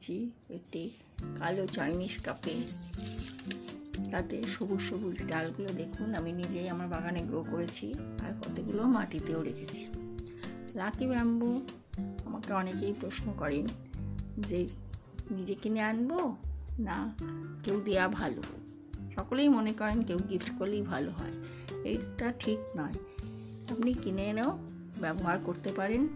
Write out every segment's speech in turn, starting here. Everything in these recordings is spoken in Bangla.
দিচ্ছি একটি কালো চাইনিজ কাপে তাতে সবুজ সবুজ ডালগুলো দেখুন, আমি নিজেই আমার বাগানে গ্রো করেছি আর কতগুলো মাটিতেও রেখেছি। লাকি ব্যাম্বু আমাকে অনেকেই প্রশ্ন করেন যে, নিজে কিনে আনব না কেউ দেয়া ভালো? সকলেই মনে করেন কেউ গিফট করলেই ভালো হয়। এইটা ঠিক নয়। আপনি কিনে এনেও ব্যবহার করতে পারেন।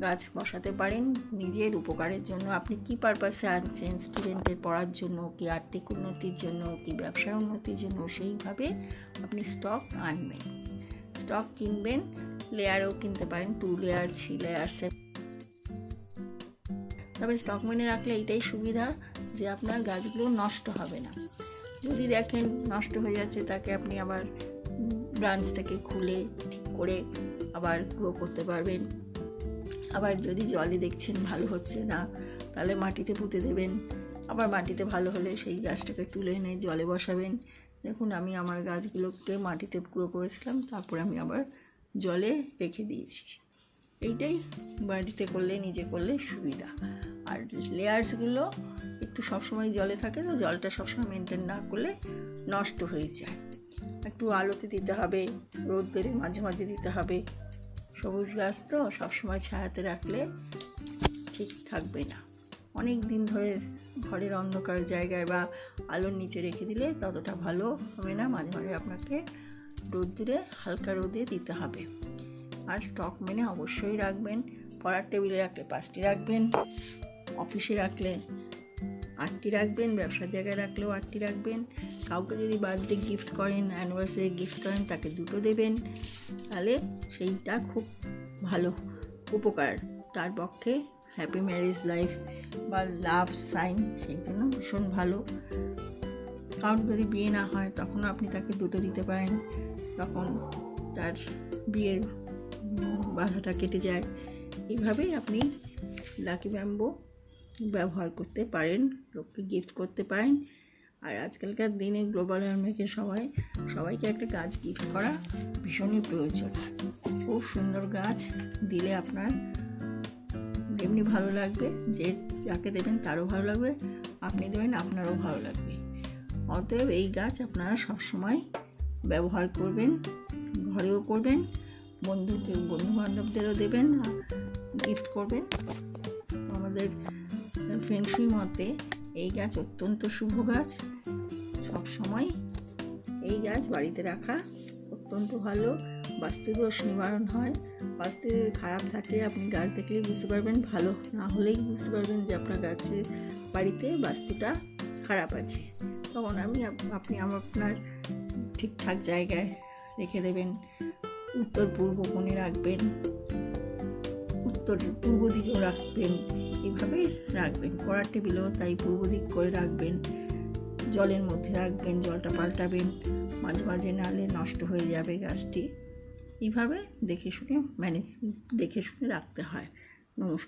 গাছ বসাতে পারেন নিজের উপকারের জন্য। আপনি কি পারপাসে আনছেন স্টুডেন্টের পড়ার জন্য, কি আর্থিক উন্নতির জন্য, কি ব্যবসার উন্নতির জন্য, সেইভাবে আপনি স্টক আনবেন। স্টক কিনবেন লেয়ারও কিনতে পারেন টু লেয়ার থ্রি লেয়ার তবে স্টক মেনে রাখলে এইটাই সুবিধা যে আপনার গাছগুলো নষ্ট হবে না। যদি দেখেন নষ্ট হয়ে যাচ্ছে, তাকে আপনি আবার ব্রাঞ্চ থেকে খুলে ঠিক করে আবার গ্রো করতে পারবেন। আবার যদি জলে দেখছেন ভালো হচ্ছে না, তাহলে মাটিতে পুঁতে দেবেন। আবার মাটিতে ভালো হলে সেই গাছটাকে তুলে এনে জলে বসাবেন। দেখুন, আমি আমার গাছগুলোকে মাটিতে গ্রো করেছিলাম, তারপরে আমি আবার জলে রেখে দিয়েছি। এইটাই বাড়িতে করলে, নিজে করলে সুবিধা। আর লেয়ার্সগুলো একটু সবসময় জলে থাকে, তো জলটা সবসময় মেনটেন না করলে নষ্ট হয়ে যায়। একটু আলোতে দিতে হবে, রোদ্দুরে মাঝে মাঝে দিতে হবে। সবুজ গাছ তো সবসময় ছায়াতে রাখলে ঠিক থাকবে না। অনেক দিন ধরে ঘরের অন্ধকার জায়গায় বা আলোর নিচে রেখে দিলে ততটা ভালো হবে না। মাঝে মাঝে আপনাকে রোদ্দুরে হালকা রোদে দিতে হবে। আর স্টক মেনে অবশ্যই রাখবেন, পড়ার টেবিলে রাখলে পাঁচটি রাখবেন, অফিসে রাখলে আটটি রাখবেন, ব্যবসার জায়গায় রাখলেও আটটি রাখবেন। কাউকে যদি বার্থডে গিফট করেন অ্যানিভার্সারি গিফট করেন, তাকে দুটো দেবেন। তাহলে সেইটা খুব ভালো উপকার। তার পক্ষে হ্যাপি ম্যারেজ লাইফ বা লাভ সাইন সেই জন্য ভীষণ ভালো। কারণ যদি বিয়ে না হয় তখন আপনি তাকে দুটো দিতে পারেন। তখন তার বিয়ের বাধাটা কেটে যায়। এইভাবেই আপনি লাকি ব্যাম্বো ব্যবহার করতে পারেন, লোককে গিফট করতে পারেন। আর আজকালকার দিনে গ্লোবাল ওয়ার্মিংয়ের সবাই, সবাইকে একটা গাছ গিফট করা ভীষণই প্রয়োজন। খুব সুন্দর গাছ দিলে আপনার যেমনি ভালো লাগবে, যে যাকে দেবেন তারও ভালো লাগবে, আপনি দেবেন আপনারও ভালো লাগবে। অতএব এই গাছ আপনারা সবসময় ব্যবহার করবেন, ঘরেও করবেন, বন্ধুকে বন্ধু বান্ধবদেরও দেবেন গিফট করবেন। আমাদের ফেংশুই মতে এই গাছ অত্যন্ত শুভ গাছ। সব সময় এই গাছ বাড়িতে রাখা অত্যন্ত ভালো। বাস্তুদোষ নিবারণ হয়। বাস্তু খারাপ থাকে, আপনি গাছ দেখলেই বুঝতে পারবেন। ভালো না হলেই বুঝতে পারবেন যে আপনার গাছের বাড়িতে বাস্তুটা খারাপ আছে। তখন আমি আপনি আমার আপনার ঠিকঠাক জায়গায় রেখে দেবেন। উত্তর পূর্ব কোণে রাখবেন। উত্তর পূর্ব দিকেও রাখবেন। এইভাবেই রাখবেন, কড়ার টেবিলেও তাই পূর্ব দিক করে রাখবেন, জলের মধ্যে রাখবেন, জলটা পাল্টাবেন, মাঝে মাঝে নালে নষ্ট হয়ে যাবে গাছটি। এইভাবে দেখে শুনে, ম্যানেজ, দেখে শুনে রাখতে হয়। নমস্কার।